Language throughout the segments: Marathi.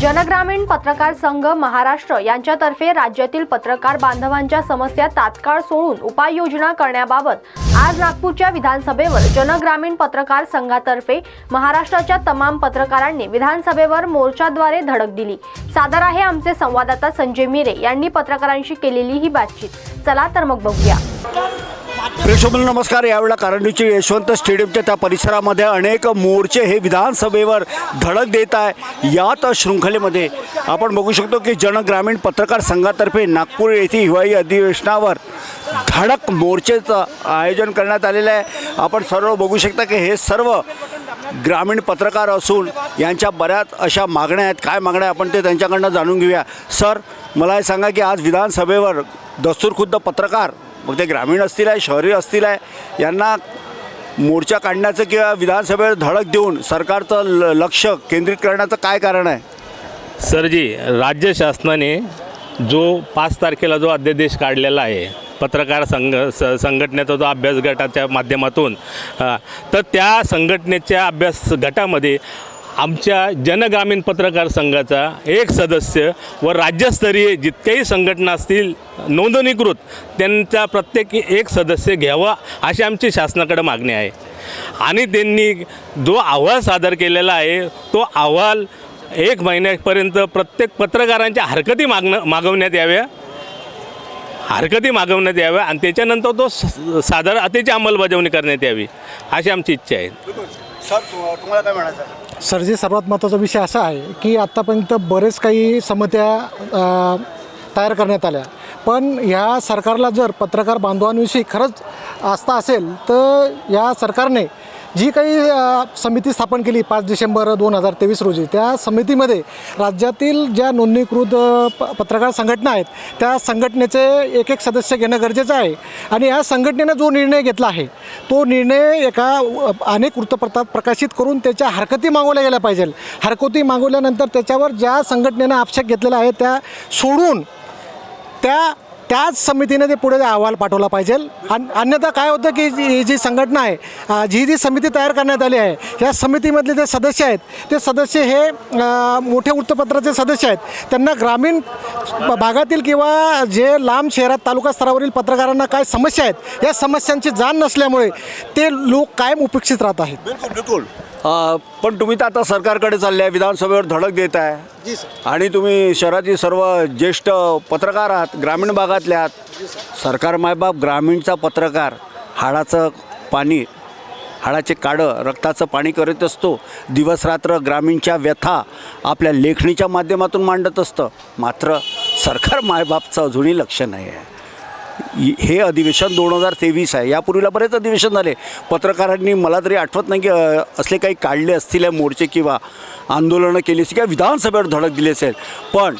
जनग्रामीण पत्रकार संघ महाराष्ट्र यांच्यातर्फे राज्यातील पत्रकार बांधवांच्या समस्या तात्काळ सोडून उपाययोजना करण्याबाबत आज नागपूरच्या विधानसभेवर जनग्रामीण पत्रकार संघातर्फे महाराष्ट्राच्या तमाम पत्रकारांनी विधानसभेवर मोर्चाद्वारे धडक दिली. सादर आहे आमचे संवाददाता संजय मिरे यांनी पत्रकारांशी केलेली ही बातचीत. चला तर मग बघूया. प्रेक्षक नमस्कार. यावेळेला कारंडीच्या यशवंत स्टेडियमच्या त्या परिसरामध्ये अनेक मोर्चे हे विधानसभेवर धडक देत आहे. यात शृंखलेमध्ये आपण बघू शकतो की जनग्रामीण पत्रकार संघातर्फे नागपूर येथे हिवाळी अधिवेशनावर धडक मोर्चेचं आयोजन करण्यात आलेलं आहे. आपण सर्व बघू शकता की हे सर्व ग्रामीण पत्रकार असून यांच्या बऱ्याच अशा मागण्या आहेत. काय मागण्या आपण ते त्यांच्याकडनं जाणून घेऊया. सर मला हे सांगा की आज विधानसभेवर दस्तूरखुद्द पत्रकार मग ते ग्रामीण असतील आहे शहरी असतील आहे यांना मोर्चा काढण्याचं किंवा विधानसभेवर धडक देऊन सरकारचं ल लक्ष केंद्रित करण्याचं काय कारण आहे? सरजी राज्य शासनाने जो पाच तारखेला जो अध्यादेश काढलेला आहे पत्रकार संघ स संघटनेचा जो अभ्यास गटाच्या माध्यमातून तर त्या संघटनेच्या अभ्यास गटामध्ये आमच्या जनग्रामीण पत्रकार संघाचा एक सदस्य व राज्यस्तरीय जितकेही संघटना असतील नोंदणीकृत त्यांचा प्रत्येक एक सदस्य घ्यावा अशी आमची शासनाकडे मागणी आहे. आणि त्यांनी जो अहवाल सादर केलेला आहे तो अहवाल एक महिन्यापर्यंत प्रत्येक पत्रकारांच्या हरकती मागणं मागवण्यात याव्या. हरकती मागवण्यात याव्या आणि त्याच्यानंतर तो स- सादर त्याची अंमलबजावणी करण्यात यावी अशी आमची इच्छा आहे. सर तुम्हाला काय म्हणायचं आहे? जे सर्वात महत्त्वाचा विषय असा आहे की आत्तापर्यंत बरेच काही समत्या तयार करण्यात आल्या. पण ह्या सरकारला जर पत्रकार बांधवांविषयी खरंच आस्था असेल तर या सरकारने जी काही समिती स्थापन केली पाच डिसेंबर दोन हजार तेवीस रोजी त्या समितीमध्ये राज्यातील ज्या नोंदणीकृत प पत्रकार संघटना आहेत त्या संघटनेचे एक एक सदस्य घेणं गरजेचं आहे. आणि या संघटनेनं जो निर्णय घेतला आहे तो निर्णय एका अनेक वृत्तपत्रात प्रकाशित करून त्याच्या हरकती मागवल्या गेल्या पाहिजे. हरकती मागवल्यानंतर त्याच्यावर ज्या संघटनेनं आक्षेप घेतलेला आहे त्या सोडून त्या त्याच समितीने ते पुढे अहवाल पाठवला पाहिजे. अन अन्यथा काय होतं की जी ही जी संघटना आहे जी जी समिती तयार करण्यात आली आहे या समितीमधले जे सदस्य आहेत ते सदस्य हे मोठे वृत्तपत्राचे सदस्य आहेत. त्यांना ग्रामीण भागातील किंवा जे लांब शहरात तालुका स्तरावरील पत्रकारांना काय समस्या आहेत या समस्यांची जाण नसल्यामुळे ते लोक कायम उपेक्षित राहत आहेत. बिलकुल बिलकुल. पण तुम्ही तर आता सरकारकडे चालले आहे विधानसभेवर धडक देत आहे. आणि तुम्ही शहरातील सर्व ज्येष्ठ पत्रकार आहात ग्रामीण भागातले आहात. सरकार मायबाप ग्रामीणचा पत्रकार हाडाचं पाणी हाडाचे काडं रक्ताचं पाणी करत असतो दिवसरात्र ग्रामीणच्या व्यथा आपल्या लेखणीच्या माध्यमातून मांडत असतं. मात्र सरकार मायबापचं अजूनही लक्ष नाही आहे. हे अधिवेशन दोन हजार तेवीस आहे. यापूर्वीला बरेच अधिवेशन झाले. पत्रकारांनी मला तरी आठवत नाही की असले काही काढले असतील या मोर्चे किंवा आंदोलनं केली असतील किंवा विधानसभेवर धडक दिली असेल. पण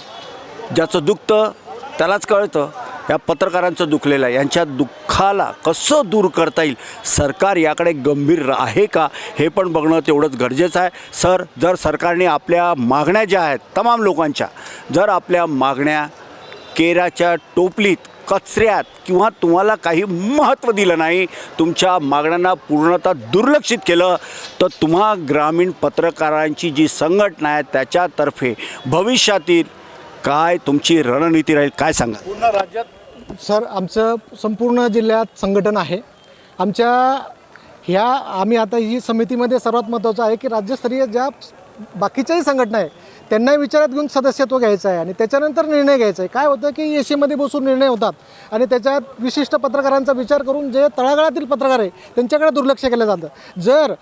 ज्याचं दुखतं त्यालाच कळतं. या पत्रकारांचं दुखलेलं आहे. यांच्या दुःखाला कसं दूर करता येईल? सरकार याकडे गंभीर आहे का? हे पण बघणं तेवढंच गरजेचं आहे. सर जर सरकारने आपल्या मागण्या ज्या आहेत तमाम लोकांच्या जर आपल्या मागण्या केराच्या टोपलीत कचऱ्यात किंवा तुम्हाला काही महत्त्व दिलं नाही तुमच्या मागण्यांना पूर्णतः दुर्लक्षित केलं तर तुम्हा ग्रामीण पत्रकारांची जी संघटना आहे त्याच्यातर्फे भविष्यातील काय तुमची रणनीती राहील काय सांगा पूर्ण राज्यात सर आमचं संपूर्ण जिल्ह्यात संघटन आहे. आमच्या ह्या आम्ही आता ही समितीमध्ये सर्वात महत्त्वाचं आहे की राज्यस्तरीय ज्या बाकीच्याही संघटना आहे त्यांनाही विचारात घेऊन सदस्यत्व घ्यायचं आहे आणि त्याच्यानंतर निर्णय घ्यायचा आहे. काय होतं की एशीमध्ये बसून निर्णय होतात आणि त्याच्यात विशिष्ट पत्रकारांचा विचार करून जे तळागाळातील पत्रकार आहे त्यांच्याकडे दुर्लक्ष केलं जातं. जर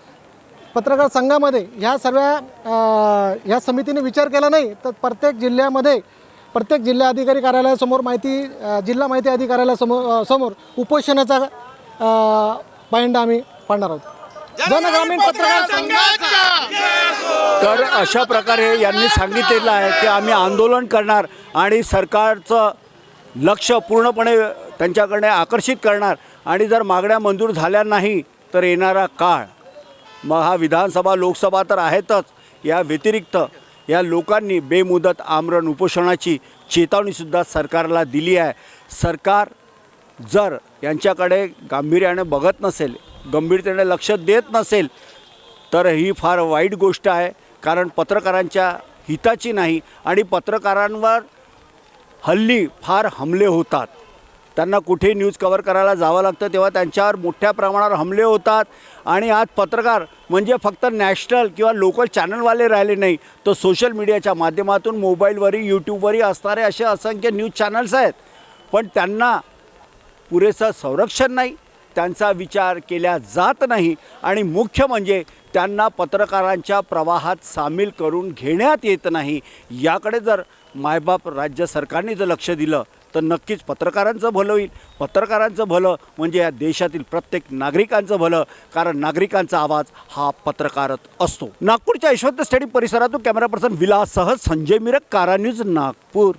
पत्रकार संघामध्ये ह्या सर्व ह्या समितीने विचार केला नाही तर प्रत्येक जिल्ह्यामध्ये प्रत्येक जिल्हा अधिकारी कार्यालयासमोर माहिती जिल्हा माहिती अधिकाऱ्यासमोर अ, समोर उपोषणाचा पॉईंट आम्ही पाडणार आहोत. जनग्रामीण पत्रकार संघ तर अशा प्रकारे यांनी सांगितलेलं आहे की आम्ही आंदोलन करणार आणि सरकारचं लक्ष पूर्णपणे त्यांच्याकडे आकर्षित करणार. आणि जर मागण्या मंजूर झाल्या नाही तर येणारा काळ मग हा विधानसभा लोकसभा तर आहेतच या व्यतिरिक्त या लोकांनी बेमुदत आमरण उपोषणाची चेतावणीसुद्धा सरकारला दिली आहे. सरकार जर यांच्याकडे गांभीर्याने बघत नसेल गंभीरतेने लक्ष देत नसेल तर ही फार वाईट गोष्ट आहे. कारण पत्रकारांच्या हिताची नाही आणि पत्रकारांवर हल्ली फार हमले होतात. त्यांना कुठे न्यूज कवर करायला जावं लागतं तेव्हा त्यांच्यावर मोठ्या प्रमाणावर हमले होतात. आणि आज पत्रकार म्हणजे फक्त नॅशनल किंवा लोकल चॅनलवाले राहिले नाही तर सोशल मीडियाच्या माध्यमातून मोबाईलवरही यूट्यूबवरही असणारे असे असंख्य न्यूज चॅनल्स आहेत. पण त्यांना पुरेसं संरक्षण नाही त्यांचा विचार केला जात नाही. आणि मुख्य म्हणजे त्यांना पत्रकारांच्या प्रवाहात सामील करून घेण्यात येत नाही. याकडे जर मायबाप राज्य सरकारने जर लक्ष दिलं तर नक्कीच पत्रकारांचं भलं होईल. पत्रकारांचं भलं म्हणजे या देशातील प्रत्येक नागरिकांचं भलं कारण नागरिकांचा आवाज हा पत्रकारच असतो. नागपूरच्या यशवंत स्टेडियम परिसरातून कॅमेरा पर्सन विलासह संजय मिरक कारा न्यूज नागपूर.